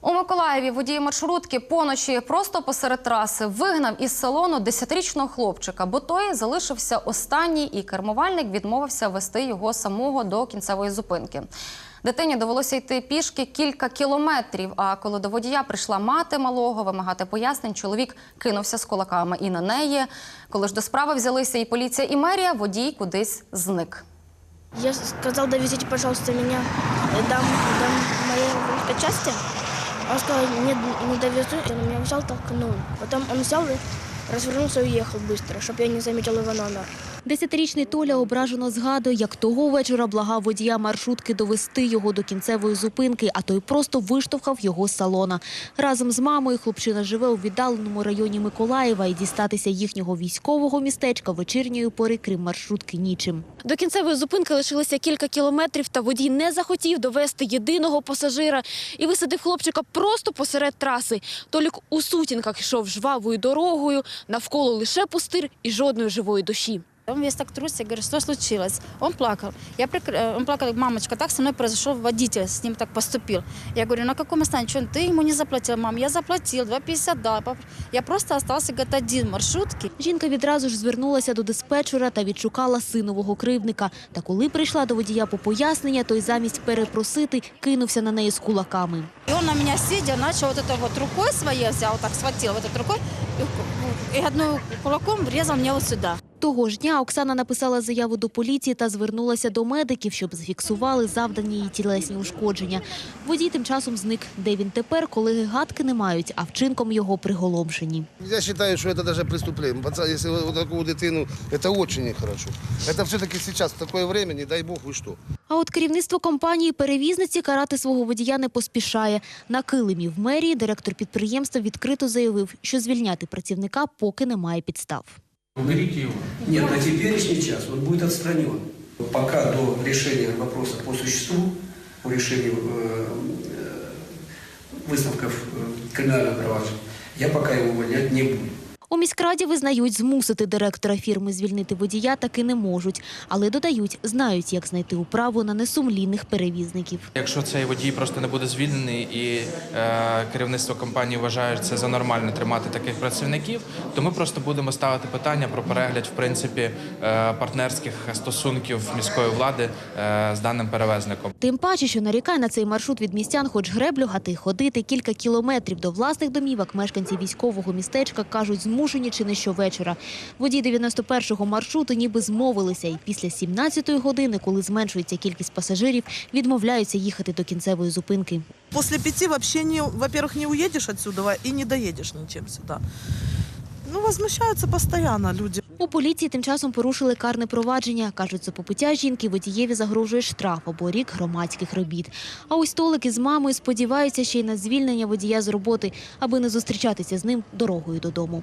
У Миколаєві водій маршрутки поночі просто посеред траси вигнав із салону 10-річного хлопчика, бо той залишився останній, і кермувальник відмовився вести його самого до кінцевої зупинки. Дитині довелося йти пішки кілька кілометрів. А коли до водія прийшла мати малого вимагати пояснень, чоловік кинувся з кулаками і на неї. Коли ж до справи взялися і поліція, і мерія, водій кудись зник. Я сказал, довезите, пожалуйста, меня до, до моей части. Он сказал, нет, не довезу. И он меня взял, толкнул. Потом он взял и развернулся и уехал быстро, чтобы я не заметил его номер. Десятирічний Толя ображено згадує, як того вечора благав водія маршрутки довести його до кінцевої зупинки, а той просто виштовхав його з салона. Разом з мамою хлопчина живе у віддаленому районі Миколаєва і дістатися їхнього військового містечка вечірньої пори, крім маршрутки, нічим. До кінцевої зупинки лишилося кілька кілометрів, та водій не захотів довести єдиного пасажира і висадив хлопчика просто посеред траси. Толік у сутінках йшов жвавою дорогою, навколо лише пустир і жодної живої душі. Он весь так трусся, я говорю, что случилось? Он плакал. Я прикр- э, Он плакал, мамочка, так со мной произошел водитель, с ним так поступил. Я говорю, на каком основании? Что, ты ему не заплатил? Мам, я заплатил, 2,50 дал. Пап- Я просто остался, говорит, один в маршрутке. Жінка відразу ж звернулася до диспетчера та відшукала синового кривдника. Та коли прийшла до водія по пояснення, той замість перепросити кинувся на неї з кулаками. И он на меня сидя начал вот это вот рукой своей, взял, вот так схватил вот этой рукой и, и одной кулаком врезал мне вот сюда. Того ж дня Оксана написала заяву до поліції та звернулася до медиків, щоб зафіксували завдані їй тілесні ушкодження. Водій тим часом зник. Де він тепер, колеги гадки не мають, а вчинком його приголомшені. Я считаю, что это даже преступление. Пацан, если вот такую дитину, это очень нехорошо. Это все-таки сейчас, в такое время, не дай бог, вы что. А от керівництво компанії перевізниці карати свого водія не поспішає. На килимі в мерії директор підприємства відкрито заявив, що звільняти працівника поки немає підстав. Уберите его. Нет, на теперешний час он будет отстранен. Пока до решения вопроса по существу, по решению э, э, выставков э, криминального проваджения, я пока его увольнять не буду. У міськраді визнають, змусити директора фірми звільнити водія таки не можуть, але додають, знають, як знайти управу на несумлінних перевізників. Якщо цей водій просто не буде звільнений і е, керівництво компанії вважає це за нормально тримати таких працівників, то ми просто будемо ставити питання про перегляд в принципі е, партнерських стосунків міської влади е, з даним перевезником. Тим паче, що нарікає на цей маршрут від містян, хоч греблю гати ходити кілька кілометрів до власних домівок, мешканці військового містечка кажуть, змушені чи не щовечора. Водії 91-го маршруту ніби змовилися, і після 17-ї години, коли зменшується кількість пасажирів, відмовляються їхати до кінцевої зупинки. Після пяти взагалі, во-первых, не уїдеш відсюди і не доїдеш нічим сюди. Ну, возмущаються постоянно люди. У поліції тим часом порушили карне провадження. Кажуть, за попиття жінки водієві загрожує штраф або рік громадських робіт. А ось Толик із мамою сподіваються ще й на звільнення водія з роботи, аби не зустрічатися з ним дорогою додому.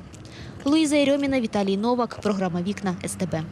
Луїза Єрьоміна, Віталій Новак, програма Вікна СТБ.